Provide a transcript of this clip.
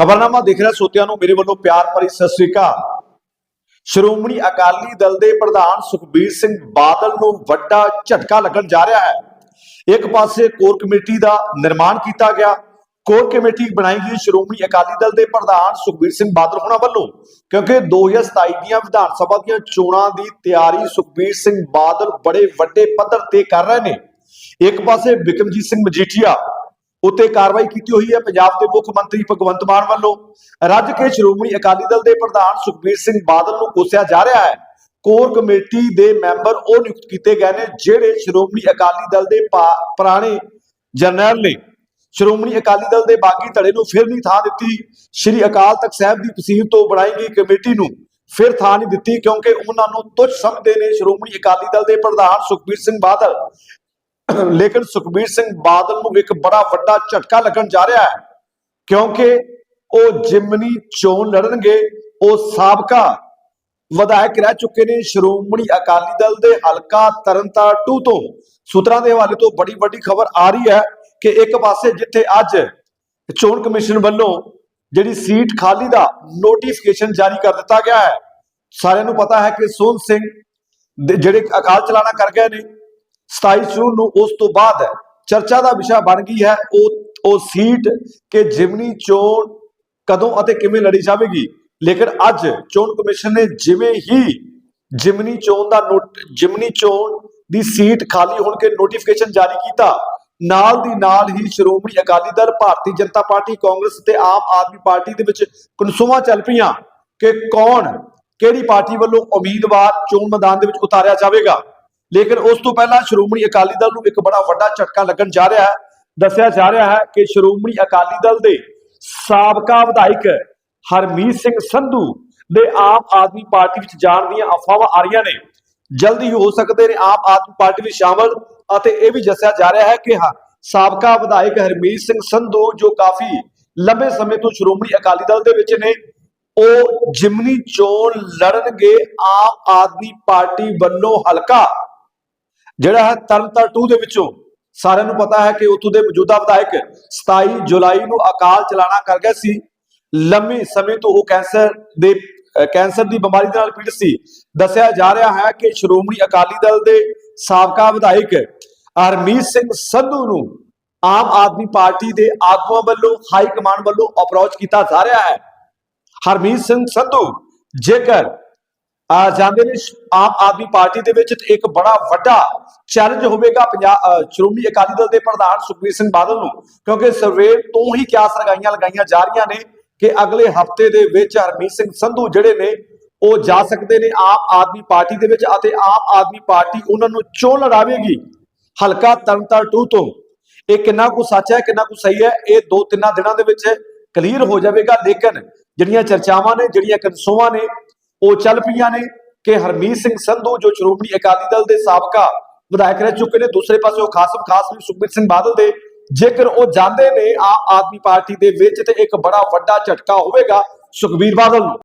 ਖਬਰਨਾਮਾ ਦੇਖ ਰਿਹਾ ਸੋਤਿਆਂ ਨੂੰ, ਮੇਰੇ ਵੱਲੋਂ ਪਿਆਰ ਭਰੀ ਸਤਿ ਸ੍ਰੀ ਅਕਾਲ। ਸ਼੍ਰੋਮਣੀ ਅਕਾਲੀ ਦਲ ਦੇ ਪ੍ਰਧਾਨ ਸੁਖਬੀਰ ਸਿੰਘ ਬਾਦਲ ਨੂੰ ਵੱਡਾ ਝਟਕਾ ਲੱਗਣ ਜਾ ਰਿਹਾ ਹੈ। ਇੱਕ ਪਾਸੇ ਕੋਰ ਕਮੇਟੀ ਦਾ ਨਿਰਮਾਣ ਕੀਤਾ ਗਿਆ, ਕੋਰ ਕਮੇਟੀ ਬਣਾਈ ਗਈ ਸ਼੍ਰੋਮਣੀ ਅਕਾਲੀ ਦਲ ਦੇ ਪ੍ਰਧਾਨ ਸੁਖਬੀਰ ਸਿੰਘ ਬਾਦਲ ਹੋਣਾ ਵੱਲੋਂ, ਕਿਉਂਕਿ 2027 ਦੀਆਂ ਵਿਧਾਨ ਸਭਾ ਦੀਆਂ ਚੋਣਾਂ ਦੀ ਤਿਆਰੀ ਸੁਖਬੀਰ ਸਿੰਘ ਬਾਦਲ ਬੜੇ ਵੱਡੇ ਪੱਧਰ ਤੇ ਕਰ ਰਹੇ ਨੇ। ਇੱਕ ਪਾਸੇ ਬਿਕਰਮਜੀਤ ਸਿੰਘ ਮਜੀਠੀਆ ਉੱਤੇ ਕਾਰਵਾਈ ਕੀਤੀ ਹੋਈ ਹੈ। ਪੰਜਾਬ ਦੇ ਮੁੱਖ ਮੰਤਰੀ ਭਗਵੰਤ ਮਾਨ ਵੱਲੋਂ ਰੱਜ ਕੇ ਸ਼੍ਰੋਮਣੀ ਅਕਾਲੀ ਦਲ ਦੇ ਪ੍ਰਧਾਨ ਸੁਖਬੀਰ ਸਿੰਘ ਬਾਦਲ ਨੂੰ ਕੋਸਿਆ ਜਾ ਰਿਹਾ ਹੈ। ਕੋਰ ਕਮੇਟੀ ਦੇ ਮੈਂਬਰ ਉਹ ਨਿਯੁਕਤ ਕੀਤੇ ਗਏ ਨੇ ਜਿਹੜੇ ਸ਼੍ਰੋਮਣੀ ਅਕਾਲੀ ਦਲ ਦੇ ਪੁਰਾਣੇ ਜਨਰਲ ਨੇ। ਸ਼੍ਰੋਮਣੀ ਅਕਾਲੀ ਦਲ ਦੇ ਬਾਗੀ ਧੜੇ ਨੂੰ ਫਿਰ ਨਹੀਂ ਥਾਂ ਦਿੱਤੀ। ਸ਼੍ਰੀ ਅਕਾਲ ਤਖਤ ਸਾਹਿਬ ਦੀ ਪਸੀਰ ਤੋਂ ਬਣਾਈ ਗਈ ਕਮੇਟੀ ਨੂੰ ਫਿਰ ਥਾਂ ਨਹੀਂ ਦਿੱਤੀ ਕਿਉਂਕਿ ਉਹਨਾਂ ਨੂੰ ਤੁੱਛ ਸਮਝਦੇ ਨੇ ਸ਼੍ਰੋਮਣੀ ਅਕਾਲੀ ਦਲ ਦੇ ਪ੍ਰਧਾਨ ਸੁਖਬੀਰ ਸਿੰਘ ਬਾਦਲ। ਲੇਕਿਨ ਸੁਖਬੀਰ ਸਿੰਘ ਬਾਦਲ ਨੂੰ ਇੱਕ ਬੜਾ ਵੱਡਾ ਝਟਕਾ ਲੱਗਣ ਜਾ ਰਿਹਾ ਹੈ, ਕਿਉਂਕਿ ਉਹ ਜਿਮਨੀ ਚੋਣ ਲੜਨਗੇ, ਉਹ ਸਾਬਕਾ ਵਿਧਾਇਕ ਰਹਿ ਚੁੱਕੇ ਨੇ ਸ਼੍ਰੋਮਣੀ ਅਕਾਲੀ ਦਲ ਦੇ ਹਲਕਾ ਤਰਨਤਾਰਨ 2 ਤੋਂ। ਸੂਤਰਾਂ ਦੇ ਹਵਾਲੇ ਤੋਂ ਬੜੀ ਵੱਡੀ ਖਬਰ ਆ ਰਹੀ ਹੈ ਕਿ ਇੱਕ ਪਾਸੇ ਜਿੱਥੇ ਅੱਜ ਚੋਣ ਕਮਿਸ਼ਨ ਵੱਲੋਂ ਜਿਹੜੀ ਸੀਟ ਖਾਲੀ ਦਾ ਨੋਟੀਫਿਕੇਸ਼ਨ ਜਾਰੀ ਕਰ ਦਿੱਤਾ ਗਿਆ ਹੈ, ਸਾਰਿਆਂ ਨੂੰ ਪਤਾ ਹੈ ਕਿ ਸੋਹਣ ਸਿੰਘ ਦੇ ਜਿਹੜੇ ਅਕਾਲ ਚਲਾਣਾ ਕਰ ਗਏ ਨੇ 27 ਜੂਨ ਨੂੰ ਉਸ ਤੋਂ ਬਾਅਦ ਚਰਚਾ ਦਾ ਵਿਸ਼ਾ ਬਣ ਗਈ ਹੈ। ਉਹ ਉਹ ਸੀਟ ਕਿ ਜਿਮਨੀ ਚੋਣ ਕਦੋਂ ਅਤੇ ਕਿਵੇਂ ਲੜੀ ਜਾਵੇਗੀ। ਲੇਕਿਨ ਅੱਜ ਚੋਣ ਕਮਿਸ਼ਨ ਨੇ ਜਿਵੇਂ ਹੀ ਜਿਮਨੀ ਚੋਣ ਦਾ ਜਿਮਨੀ ਚੋਣ ਦੀ ਸੀਟ ਖਾਲੀ ਹੋਣ ਕੇ ਨੋਟੀਫਿਕੇਸ਼ਨ ਜਾਰੀ ਕੀਤਾ, ਨਾਲ ਦੀ ਨਾਲ ਹੀ ਸ਼੍ਰੋਮਣੀ ਅਕਾਲੀ ਦਲ, ਭਾਰਤੀ ਜਨਤਾ ਪਾਰਟੀ, ਕਾਂਗਰਸ ਤੇ ਆਮ ਆਦਮੀ ਪਾਰਟੀ ਦੇ ਵਿੱਚ ਕਨਸੂਮਾ ਚੱਲ ਪਈਆਂ ਕਿ ਕੌਣ, ਕਿਹੜੀ ਪਾਰਟੀ ਵੱਲੋਂ ਉਮੀਦਵਾਰ ਚੋਣ ਮੈਦਾਨ ਦੇ ਵਿੱਚ ਉਤਾਰਿਆ ਜਾਵੇਗਾ। ਲੇਕਿਨ ਉਸ ਤੋਂ ਪਹਿਲਾਂ ਸ਼੍ਰੋਮਣੀ ਅਕਾਲੀ ਦਲ ਨੂੰ ਇੱਕ ਬੜਾ ਵੱਡਾ ਝਟਕਾ ਲੱਗਣ ਜਾ ਰਿਹਾ ਹੈ। ਦੱਸਿਆ ਜਾ ਰਿਹਾ ਹੈ ਕਿ ਸ਼੍ਰੋਮਣੀ ਅਕਾਲੀ ਦਲ ਦੇ ਸਾਬਕਾ ਵਿਧਾਇਕ ਹਰਮੀਤ ਸਿੰਘ ਸੰਧੂ ਦੇ ਆਮ ਆਦਮੀ ਪਾਰਟੀ ਵਿੱਚ ਜਾਣ ਦੀਆਂ ਅਫਵਾਹਾਂ ਆ ਰਹੀਆਂ ਨੇ। ਜਲਦੀ ਹੋ ਸਕਦੇ ਨੇ ਆਮ ਆਦਮੀ ਪਾਰਟੀ ਵਿੱਚ ਸ਼ਾਮਲ ਅਤੇ ਇਹ ਵੀ ਦੱਸਿਆ ਜਾ ਰਿਹਾ ਹੈ ਕਿ ਹਾਂ, ਸਾਬਕਾ ਵਿਧਾਇਕ ਹਰਮੀਤ ਸਿੰਘ ਸੰਧੂ ਜੋ ਕਾਫੀ ਲੰਬੇ ਸਮੇਂ ਤੋਂ ਸ਼੍ਰੋਮਣੀ ਅਕਾਲੀ ਦਲ ਦੇ ਵਿੱਚ ਨੇ, ਉਹ ਜਿਮਨੀ ਚੋਣ ਲੜਨਗੇ ਆਮ ਆਦਮੀ ਪਾਰਟੀ ਵੱਲੋਂ ਹਲਕਾ ਜਿਹੜਾ ਹੈ ਤਰਨਤਾਰਨ 2 ਦੇ ਵਿੱਚੋਂ ਸਾਰਿਆਂ ਨੂੰ ਪਤਾ ਹੈ ਕਿ ਉੱਥੋਂ ਦੇ ਮੌਜੂਦਾ ਵਿਧਾਇਕ 27 ਜੁਲਾਈ ਨੂੰ ਅਕਾਲ ਚਲਾਣਾ ਕਰ ਗਏ ਸੀ। ਲੰਮੇ ਸਮੇਂ ਤੋਂ ਉਹ ਕੈਂਸਰ ਦੇ ਕੈਂਸਰ ਦੀ ਬਿਮਾਰੀ ਦੇ ਨਾਲ ਪੀੜਤ ਸੀ। ਦੱਸਿਆ ਜਾ ਰਿਹਾ ਹੈ ਕਿ ਸ਼੍ਰੋਮਣੀ ਅਕਾਲੀ ਦਲ ਦੇ ਸਾਬਕਾ ਵਿਧਾਇਕ ਹਰਮੀਤ ਸਿੰਘ ਸੰਧੂ ਨੂੰ ਆਮ ਆਦਮੀ ਪਾਰਟੀ ਦੇ ਆਗੂਆਂ ਵੱਲੋਂ, ਹਾਈ ਕਮਾਂਡ ਵੱਲੋਂ ਅਪਰੋਚ ਕੀਤਾ ਜਾ ਰਿਹਾ ਹੈ। ਹਰਮੀਤ ਸਿੰਘ ਸੰਧੂ ਜੇਕਰ ਆ ਜਾਂਦੇ ਨੇ ਆਮ ਆਦਮੀ ਪਾਰਟੀ ਦੇ ਵਿੱਚ ਇੱਕ ਬੜਾ ਵੱਡਾ ਚੈਲੰਜ ਹੋਵੇਗਾ ਪੰਜਾਬ ਸ਼੍ਰੋਮਣੀ ਅਕਾਲੀ ਦਲ ਦੇ ਪ੍ਰਧਾਨ ਸੁਖਬੀਰ ਸਿੰਘ ਬਾਦਲ ਨੂੰ, ਕਿਉਂਕਿ ਸਰਵੇ ਤੋਂ ਹੀ ਕਿਆਸ ਲਗਾਈਆਂ ਲਗਾਈਆਂ ਜਾ ਰਹੀਆਂ ਨੇ ਕਿ ਅਗਲੇ ਹਫ਼ਤੇ ਦੇ ਵਿੱਚ ਹਰਮੀਤ ਸਿੰਘ ਸੰਧੂ ਜਿਹੜੇ ਨੇ, ਉਹ ਜਾ ਸਕਦੇ ਨੇ ਆਮ ਆਦਮੀ ਪਾਰਟੀ ਦੇ ਵਿੱਚ ਅਤੇ ਆਮ ਆਦਮੀ ਪਾਰਟੀ ਉਹਨਾਂ ਨੂੰ ਚੋਣ ਲੜਾਵੇਗੀ। ਹਲਕਾ ਤਰਨਤਾਰਨ 2 ਤੋਂ। ਇਹ ਕਿੰਨਾ ਕੁ ਸੱਚ ਹੈ, ਕਿੰਨਾ ਕੁ ਸਹੀ ਹੈ, ਇਹ ਦੋ ਤਿੰਨਾਂ ਦਿਨਾਂ ਦੇ ਵਿੱਚ ਕਲੀਅਰ ਹੋ ਜਾਵੇਗਾ, ਲੇਕਿਨ ਜਿਹੜੀਆਂ ਚਰਚਾਵਾਂ ਨੇ, ਜਿਹੜੀਆਂ ਕਨਸੋਆਂ ਨੇ ਉਹ ਚੱਲ ਪਈਆਂ ਨੇ ਕਿ ਹਰਮੀਤ ਸਿੰਘ ਸੰਧੂ ਜੋ ਸ਼੍ਰੋਮਣੀ ਅਕਾਲੀ ਦਲ ਦੇ ਸਾਬਕਾ ਵਿਧਾਇਕ ਰਹਿ ਚੁੱਕੇ ਨੇ, ਦੂਸਰੇ ਪਾਸੇ ਉਹ ਖਾਸਮ ਖਾਸ ਵੀ ਸੁਖਬੀਰ ਸਿੰਘ ਬਾਦਲ ਦੇ। ਜੇਕਰ ਉਹ ਜਾਂਦੇ ਨੇ, ਆਮ ਆਦਮੀ ਪਾਰਟੀ ਦੇ ਵਿੱਚ ਤੇ ਇੱਕ ਬੜਾ ਵੱਡਾ ਝਟਕਾ ਹੋਵੇਗਾ ਸੁਖਬੀਰ ਬਾਦਲ ਨੂੰ।